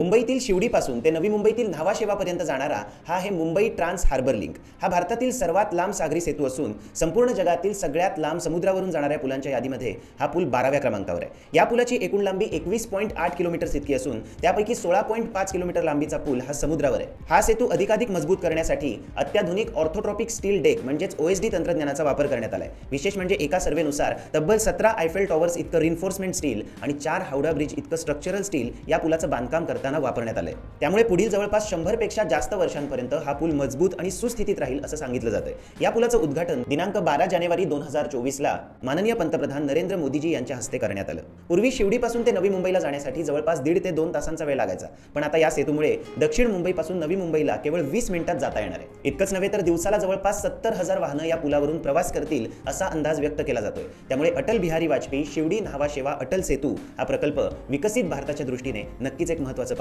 मुंबईतील शिवडीपासून ते नवी मुंबईतील न्हावाशेवापर्यंत जाणारा हा आहे मुंबई ट्रान्स हार्बर लिंक. हा भारतातील सर्वात लांब सागरी सेतू असून संपूर्ण जगातील सगळ्यात लांब समुद्रावरून जाणाऱ्या पुलांच्या यादीमध्ये हा पूल बाराव्या क्रमांकावर आहे. या पुलाची एकूण लांबी एकवीस पॉईंट आठ किलोमीटर इतकी असून त्यापैकी सोळा पॉईंट पाच किलोमीटर लांबीचा पूल हा समुद्रावर आहे. हा सेतू अधिकाधिक मजबूत करण्यासाठी अत्याधुनिक ऑर्थोट्रॉपिक स्टील डेक म्हणजेच ओएसडी तंत्रज्ञानाचा वापर करण्यात आलाय. विशेष म्हणजे एका सर्वेनुसार तब्बल सतरा आयफेल टॉवर्स इतकं रिन्फोर्समेंट स्टील आणि चार हावडा ब्रिज इतकं स्ट्रक्चरल स्टील या पुलाचं बांधकाम करताना वापरण्यात आले त्यामुळे पुढील जवळपास शंभरपेक्षा जास्त वर्षांपर्यंत हा पूल मजबूत आणि सुस्थितीत राहील असं सांगितलं जातं या पुलाचं उद्घाटन दिनांक बारा जानेवारी दोन हजार चोवीसला माननीय पंतप्रधान नरेंद्र मोदीजी यांच्या हस्ते करण्यात आलं. पूर्वी शिवडीपासून ते नवी मुंबईला जाण्यासाठी जवळपास दीड ते दोन तासांचा वेळ लागायचा. पण आता या सेतूमुळे दक्षिण मुंबईपासून नवी मुंबईला केवळ वीस मिनिटात जाता येणार आहे. इतकंच नव्हे तर दिवसाला जवळपास सत्तर हजार वाहनं या पुलावरून प्रवास करतील असा अंदाज व्यक्त केला जातोय. त्यामुळे अटल बिहारी वाजपेयी शिवडी न्हावा शेवा अटल सेतू हा प्रकल्प विकसित भारताच्या दृष्टीने नक्कीच एक महत्त्वाचं